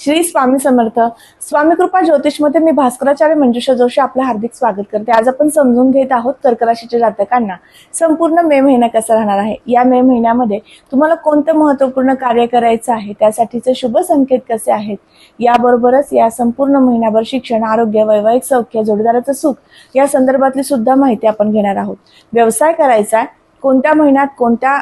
श्री स्वामी समर्थ. स्वामी कृपा ज्योतिषमध्ये मी भास्कराचार्य मंजुषा जोशी आपलं हार्दिक स्वागत करते. आज आपण समजून घेत आहोत कर्क राशीच्या जातकांना. संपूर्ण मे महिना कसा राहणार आहे? या मे महिन्यामध्ये तुम्हाला कोणतं महत्त्वपूर्ण कार्य करायचं आहे? त्यासाठीचे शुभ संकेत कसे आहेत? याबरोबरच या संपूर्ण महिन्याभर शिक्षण आरोग्य वैवाहिक सौख्य जोडीदाराचं सुख या संदर्भातली सुद्धा माहिती आपण घेणार आहोत. व्यवसाय करायचा आहे. कोणत्या महिन्यात कोणत्या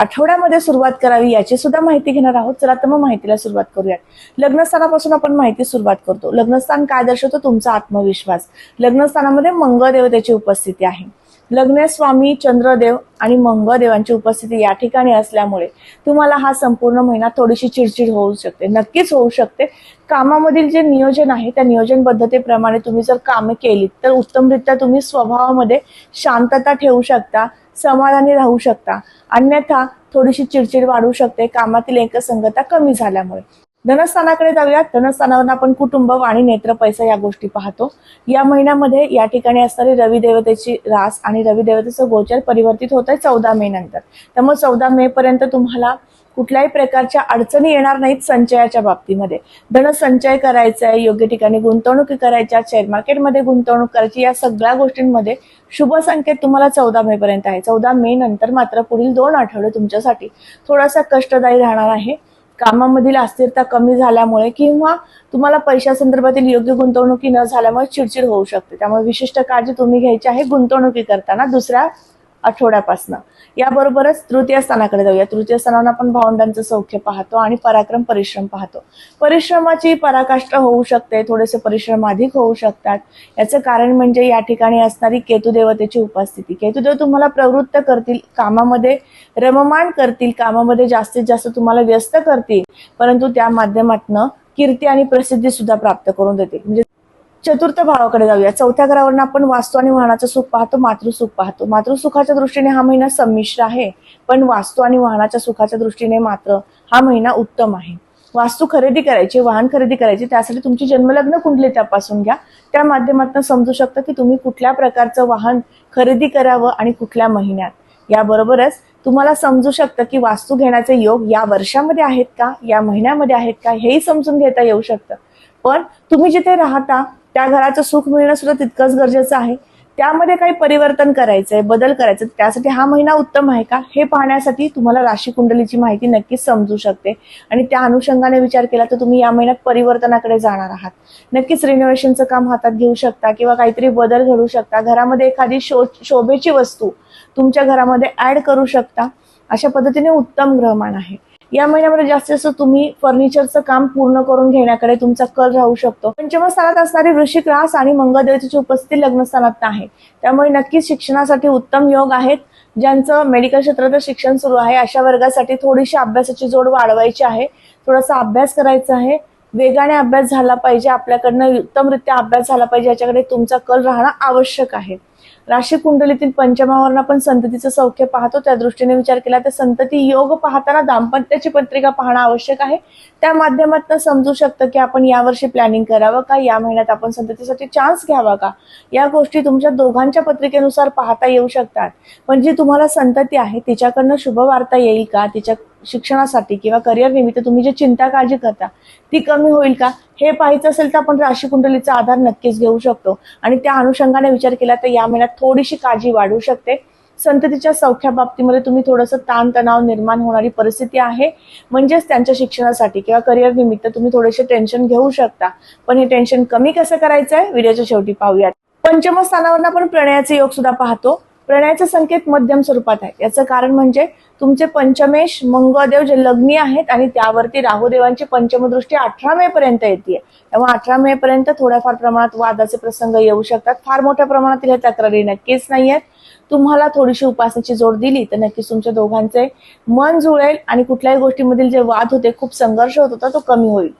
आठवड्यामध्ये सुरुवात करावी याची सुद्धा माहिती घेणार आहोत. चला तर मग माहितीला सुरुवात करूयात. लग्नस्थानापासून आपण माहिती सुरुवात करतो. लग्नस्थान काय दर्शवतो? तुमचा आत्मविश्वास. लग्नस्थानामध्ये मंगळदेवतेची उपस्थिती आहे. लग्न स्वामी चंद्रदेव आणि मंगळदेवांची उपस्थिती या ठिकाणी असल्यामुळे तुम्हाला हा संपूर्ण महिना थोडीशी चिडचिड होऊ शकते. नक्कीच होऊ शकते. कामामधील जे नियोजन आहे त्या नियोजन पद्धतीप्रमाणे तुम्ही जर कामे केलीत तर उत्तमरित्या तुम्ही स्वभावामध्ये शांतता ठेवू शकता समाधानी राहू शकता. अन्यथा थोडीशी चिडचिड वाढू शकते. कामातील एकसंगता कमी झाल्यामुळे. धनस्थानाकडे जाऊया धनस्थानावर आपण कुटुंब आणि नेत्र पैसा या गोष्टी पाहतो. या महिन्यामध्ये या ठिकाणी असणारी रवी देवतेची रास आणि रवी देवतेचं गोचर परिवर्तित होत आहे चौदा मे नंतर. त्यामुळे चौदा मे पर्यंत तुम्हाला कुठल्याही प्रकारच्या अडचणी येणार नाहीत संचयाच्या बाबतीमध्ये. धन संचय करायचा आहे योग्य ठिकाणी गुंतवणुकी करायच्या शेअर मार्केटमध्ये गुंतवणूक करायची या सगळ्या गोष्टींमध्ये शुभ संकेत तुम्हाला चौदा मे पर्यंत आहे. चौदा मे नंतर मात्र पुढील दोन आठवडे तुमच्यासाठी थोडासा कष्टदायी राहणार आहे. कामामधील अस्थिरता कमी झाल्यामुळे किंवा तुम्हाला पैशासंदर्भातील योग्य गुंतवणुकी न झाल्यामुळे चिडचिड होऊ शकते. त्यामुळे विशिष्ट काळजी तुम्ही घ्यायची आहे गुंतवणुकी करताना. दुसऱ्या आठवड्यापासनं. याबरोबरच तृतीय स्थानाकडे जाऊया. तृतीय स्थानावर आपण भावंडांचं सौख्य पाहतो आणि पराक्रम परिश्रम पाहतो. परिश्रमाची पराकाष्ठा होऊ शकते थोडेसे परिश्रम अधिक होऊ शकतात. याचं कारण म्हणजे या ठिकाणी असणारी केतू देवतेची उपस्थिती. केतुदेव तुम्हाला प्रवृत्त करतील कामामध्ये रममाण करतील कामामध्ये जास्तीत जास्त तुम्हाला व्यस्त करतील परंतु त्या माध्यमातनं कीर्ती आणि प्रसिद्धी सुद्धा प्राप्त करून देतील. म्हणजे चतुर्थ भावाकडे जाऊया. चौथ्या घरावरून आपण वास्तू आणि वाहनाचं सुख पाहतो मातृसुख पाहतो. मातृसुखाच्या दृष्टीने हा महिना संमिश्र आहे पण वास्तू आणि वाहनाच्या सुखाच्या दृष्टीने मात्र हा महिना उत्तम आहे. वास्तू खरेदी करायची वाहन खरेदी करायची त्यासाठी तुमची जन्मलग्न कुंडली तपासून घ्या. त्या माध्यमातून समजू शकतं की तुम्ही कुठल्या प्रकारचं वाहन खरेदी करावं आणि कुठल्या महिन्यात. याबरोबरच तुम्हाला समजू शकतं की वास्तू घेण्याचे योग या वर्षामध्ये आहेत का या महिन्यामध्ये आहेत का हेही समजून घेता येऊ शकतं. पण तुम्ही जिथे राहता त्या घराचं सुख मिळणं सुद्धा तितकंच गरजेचं आहे. त्यामध्ये काही परिवर्तन करायचंय बदल करायचं त्यासाठी हा महिना उत्तम आहे का? हे पाहण्यासाठी तुम्हाला राशी कुंडलीची माहिती नक्कीच समजू शकते. आणि त्या अनुषंगाने विचार केला तर तुम्ही या महिन्यात परिवर्तनाकडे जाणार आहात. नक्कीच रिनोव्हेशनचं काम हातात घेऊ शकता किंवा काहीतरी बदल घडू शकता. घरामध्ये एखादी शो शोभेची वस्तू तुमच्या घरामध्ये ऍड करू शकता. अशा पद्धतीने उत्तम ग्रहमान आहे. या महिन्यामध्ये जास्तीत जास्त तुम्ही फर्निचरचं काम पूर्ण करून घेण्याकडे तुमचा कल राहू शकतो. पंचमस्थानात असणारी वृश्चिक रास आणि मंगळदेवतेची उपस्थिती लग्नस्थानात आहे. त्यामुळे नक्कीच शिक्षणासाठी उत्तम योग आहेत ज्यांचं मेडिकल क्षेत्रात शिक्षण सुरू आहे. अशा वर्गासाठी थोडीशी अभ्यासाची जोड वाढवायची आहे. थोडासा अभ्यास करायचा आहे. वेगाने अभ्यास झाला पाहिजे. आपल्याकडनं उत्तमरित्या अभ्यास झाला पाहिजे. याच्याकडे तुमचा कल राहणं आवश्यक आहे. राशी कुंडलीतील पंचमावरून आपण संततीचं सौख्य पाहतो त्या दृष्टीने विचार केला तर संतती योग पाहताना दाम्पत्याची पत्रिका पाहणं आवश्यक आहे. त्या माध्यमातून समजू शकतं की आपण यावर्षी प्लॅनिंग करावं का या महिन्यात आपण संततीसाठी चान्स घ्यावा का? या गोष्टी तुमच्या दोघांच्या पत्रिकेनुसार पाहता येऊ शकतात. पण जी तुम्हाला संतती आहे तिच्याकडनं शुभवार्ता येईल का? तिच्या शिक्षणासाठी किंवा करिअर निमित्त तुम्ही जी चिंता काळजी करता ती कमी होईल का? हे पाहायचं असेल तर आपण राशी कुंडलीचा आधार नक्कीच घेऊ शकतो. आणि त्या अनुषंगाने विचार केला तर या महिन्यात थोडीशी काळजी वाढू शकते. संततीच्या सौख्या बाबतीमध्ये तुम्ही थोडंसं ताणतणाव निर्माण होणारी परिस्थिती आहे. म्हणजेच त्यांच्या शिक्षणासाठी किंवा करिअर निमित्त तुम्ही थोडेसे टेन्शन घेऊ शकता. पण हे टेन्शन कमी कसं करायचं आहे व्हिडिओच्या शेवटी पाहूयात. पंचम स्थानावर आपण प्रणयाचे योग सुद्धा पाहतो. प्रणयाचे संकेत मध्यम स्वरूपात आहे. याचं कारण म्हणजे तुमचे पंचमेश मंगळदेव जे लग्नी आहेत आणि त्यावरती राहुदेवांची पंचमदृष्टी अठरा मे पर्यंत येते. त्यामुळे अठरा मे पर्यंत थोड्याफार प्रमाणात वादाचे प्रसंग येऊ शकतात. फार मोठ्या प्रमाणातील हे तक्रारी नक्कीच नाही आहेत तुम्हाला थोडीशी उपासनेची जोड दिली तर नक्कीच तुमच्या दोघांचे मन जुळेल आणि कुठल्याही गोष्टीमधील जे वाद होते खूप संघर्ष होत होता तो कमी होईल.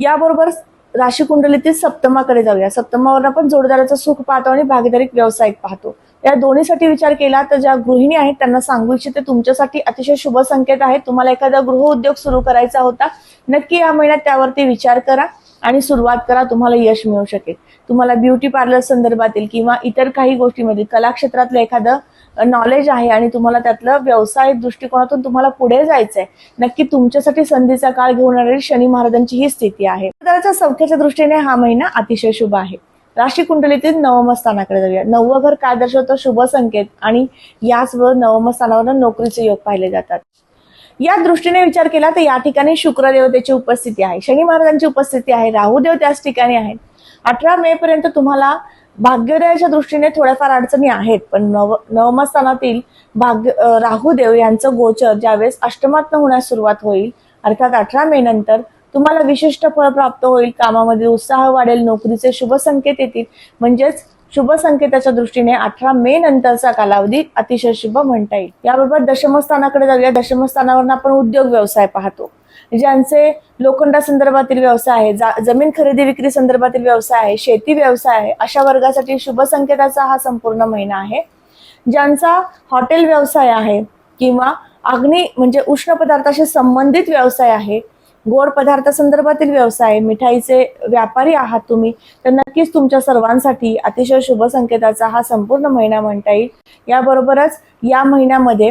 याबरोबर राशी कुंडलीतील सप्तमाकडे जाऊया. सप्तमावर आपण जोडदाराचं सुख पाहतो आणि भागीदारीक व्यावसायिक पाहतो. या दोन्हीसाठी विचार केला तर ज्या गृहिणी आहेत त्यांना सांगू इच्छिते. तुमच्यासाठी अतिशय शुभ संकेत आहे. तुम्हाला एखादा गृह उद्योग सुरू करायचा होता नक्की या महिन्यात त्यावरती विचार करा आणि सुरुवात करा. तुम्हाला यश मिळू शकेल. तुम्हाला ब्युटी पार्लर संदर्भातील किंवा इतर काही गोष्टीमध्ये कला क्षेत्रातलं एखादं नॉलेज आहे आणि तुम्हाला त्यातलं व्यावसायिक दृष्टिकोनातून तुम्हाला पुढे जायचंय नक्की तुमच्यासाठी संधीचा काळ घेऊन येणारी शनी महाराजांची ही स्थिती आहे. त्याच्या सौख्याच्या दृष्टीने हा महिना अतिशय शुभ आहे. राशी कुंडलीतील नवम स्थानाकडे जाऊया. नववं घर काय दर्शवतो? शुभ संकेत. आणि याचबरोबर नवम स्थानावर नोकरीचे योग पाहिले जातात. या दृष्टीने विचार केला तर या ठिकाणी शुक्रदेवतेची उपस्थिती आहे. शनी महाराजांची उपस्थिती आहे. राहुदेव त्याच ठिकाणी आहेत. अठरा मे पर्यंत तुम्हाला भाग्योदयाच्या दृष्टीने थोड्याफार अडचणी आहेत. पण नव नवमस्थानातील भाग्य राहुदेव यांचं गोचर ज्यावेळेस अष्टमात्न होण्यास सुरुवात होईल अर्थात अठरा मे नंतर तुम्हाला विशिष्ट फळ प्राप्त होईल कामामध्ये उत्साह वाढेल नोकरीचे शुभ संकेत येतील. म्हणजेच शुभ संकेताच्या दृष्टीने अठरा मे नंतरचा कालावधी अतिशय शुभ म्हणता येईल. याबरोबर दशमस्थानाकडे जाऊया. दशमस्थानावर आपण उद्योग व्यवसाय पाहतो. ज्यांचे लोखंडा संदर्भातील व्यवसाय आहे जा- जमीन खरेदी विक्री संदर्भातील व्यवसाय आहे शेती व्यवसाय आहे अशा वर्गासाठी शुभ संकेताचा हा संपूर्ण महिना आहे. ज्यांचा हॉटेल व्यवसाय आहे किंवा अग्नी म्हणजे उष्ण पदार्थाशी संबंधित व्यवसाय आहे गोड पदार्थ संदर्भातील व्यवसाय मिठाईचे व्यापारी आहात तुम्ही तर नक्कीच तुमच्या सर्वांसाठी अतिशय शुभ संकेताचा हा संपूर्ण महिना म्हणता येईल. याबरोबरच या महिन्यामध्ये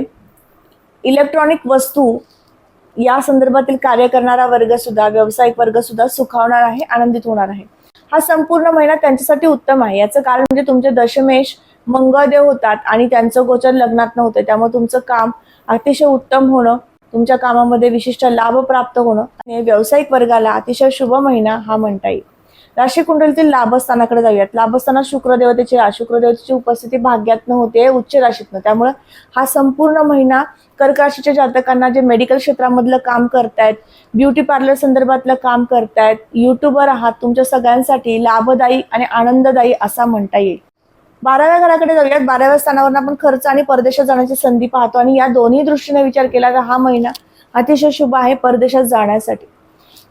इलेक्ट्रॉनिक वस्तू या संदर्भातील कार्य करणारा वर्ग सुद्धा व्यावसायिक वर्ग सुद्धा सुखावणार आहे आनंदित होणार आहे. हा संपूर्ण महिना त्यांच्यासाठी उत्तम आहे. याचं कारण म्हणजे तुमचे दशमेश मंगळदेव होतात आणि त्यांचं गोचर लग्नात नव्हतं. त्यामुळे तुमचं काम अतिशय उत्तम होणं तुमच्या कामामध्ये विशिष्ट लाभ प्राप्त होणं आणि व्यावसायिक वर्गाला अतिशय शुभ महिना हा म्हणता येईल. राशी कुंडलीतील लाभस्थानाकडे जाऊयात. लाभस्थानात शुक्र देवतेची शुक्र उपस्थिती भाग्यातनं होते उच्च राशीतनं. त्यामुळे हा संपूर्ण महिना कर्क राशीच्या जातकांना जे मेडिकल क्षेत्रामधलं काम करतायत ब्युटी पार्लर संदर्भातलं काम करतायत युट्यूबर आहात तुमच्या सगळ्यांसाठी लाभदायी आणि आनंददायी असा म्हणता येईल. बाराव्या घराकडे जाऊयात. बाराव्या स्थानावर आपण खर्च आणि परदेशात जाण्याची संधी पाहतो आणि या दोन्ही दृष्टीने विचार केला तर हा महिना अतिशय शुभ आहे परदेशात जाण्यासाठी.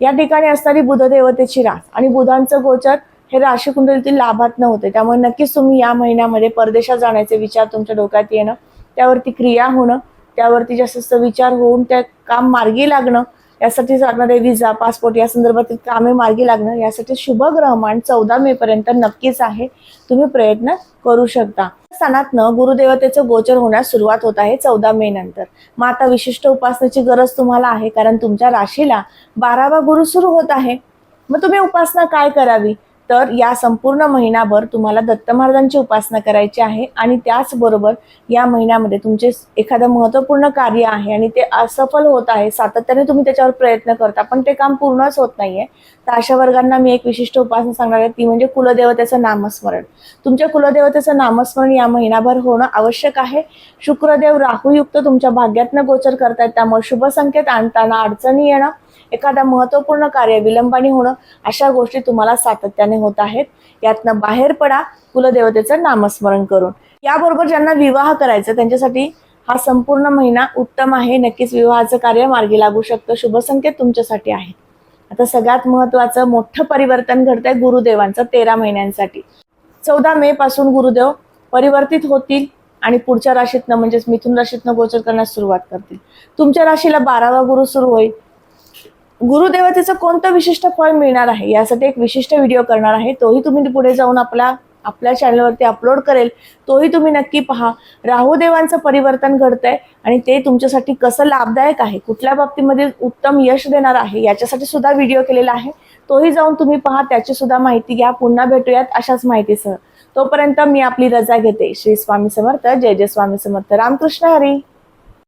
या ठिकाणी असणारी बुधदेवतेची रास आणि बुधांचं गोचर हे राशी कुंडलीतील लाभात नव्हते त्यामुळे नक्कीच तुम्ही या महिन्यामध्ये परदेशात जाण्याचे विचार तुमच्या डोक्यात येणं त्यावरती क्रिया होणं त्यावरती जास्त जास्त विचार होऊन त्या काम मार्गी लागणं यासाठी लागणारे विजा पासपोर्ट या संदर्भातील कामे मार्गी लागणं यासाठी शुभ ग्रहमान चौदा मे पर्यंत नक्कीच आहे. तुम्ही प्रयत्न करू शकता. स्थानातनं गुरुदेवतेचं गोचर होण्यास सुरुवात होत आहे चौदा मे नंतर. मग आता विशिष्ट उपासनेची गरज तुम्हाला आहे कारण तुमच्या राशीला बारावा गुरु सुरू होत आहे. मग तुम्ही उपासना काय करावी? तर या संपूर्ण महिनाभर तुम्हाला दत्त महाराजांची उपासना करायची आहे आणि त्याचबरोबर या महिन्यामध्ये तुमचे एखादं महत्त्वपूर्ण कार्य आहे आणि ते असफल होत आहे सातत्याने तुम्ही त्याच्यावर प्रयत्न करता पण ते काम पूर्णच होत नाही आहे तर अशा वर्गांना मी एक विशिष्ट उपासना सांगणार आहे ती म्हणजे कुलदेवतेचं नामस्मरण. तुमच्या कुलदेवतेचं नामस्मरण या महिनाभर होणं आवश्यक आहे. शुक्रदेव राहुयुक्त तुमच्या भाग्यातनं गोचर करतायत त्यामुळे शुभ संकेत आणताना अडचणी येणं एखादा महत्त्वपूर्ण कार्य विलंबाने होणं अशा गोष्टी तुम्हाला सातत्याने होत आहेत. यातनं बाहेर पडा कुलदेवतेचं नामस्मरण करून. याबरोबर ज्यांना विवाह करायचा त्यांच्यासाठी हा संपूर्ण महिना उत्तम आहे. नक्कीच विवाहाचं कार्य मार्गी लागू शकतं. शुभ संकेत तुमच्यासाठी आहे आता सगळ्यात महत्वाचं मोठं परिवर्तन घडतंय गुरुदेवांचं तेरा महिन्यांसाठी. चौदा मे पासून गुरुदेव परिवर्तित होतील आणि पुढच्या राशीतनं म्हणजेच मिथुन राशीतनं गोचर करण्यास सुरुवात करतील. तुमच्या राशीला बारावा गुरु सुरू होईल. गुरुदेवतेचं कोणतं विशिष्ट फळ मिळणार आहे? यासाठी एक विशिष्ट व्हिडिओ करणार आहे. तोही तुम्ही पुढे जाऊन आपला आपल्या चॅनलवरती अपलोड करेल. तोही तुम्ही नक्की पहा. राहुदेवांचं परिवर्तन घडतंय आणि ते तुमच्यासाठी कसं लाभदायक आहे? कुठल्या बाबतीमध्ये उत्तम यश देणार आहे? याच्यासाठी सुद्धा व्हिडिओ केलेला आहे. तोही जाऊन तुम्ही पहा. त्याची सुद्धा माहिती घ्या. पुन्हा भेटूयात अशाच माहितीसह. तोपर्यंत मी आपली रजा घेते. श्री स्वामी समर्थ. जय जय स्वामी समर्थ. रामकृष्ण हरी.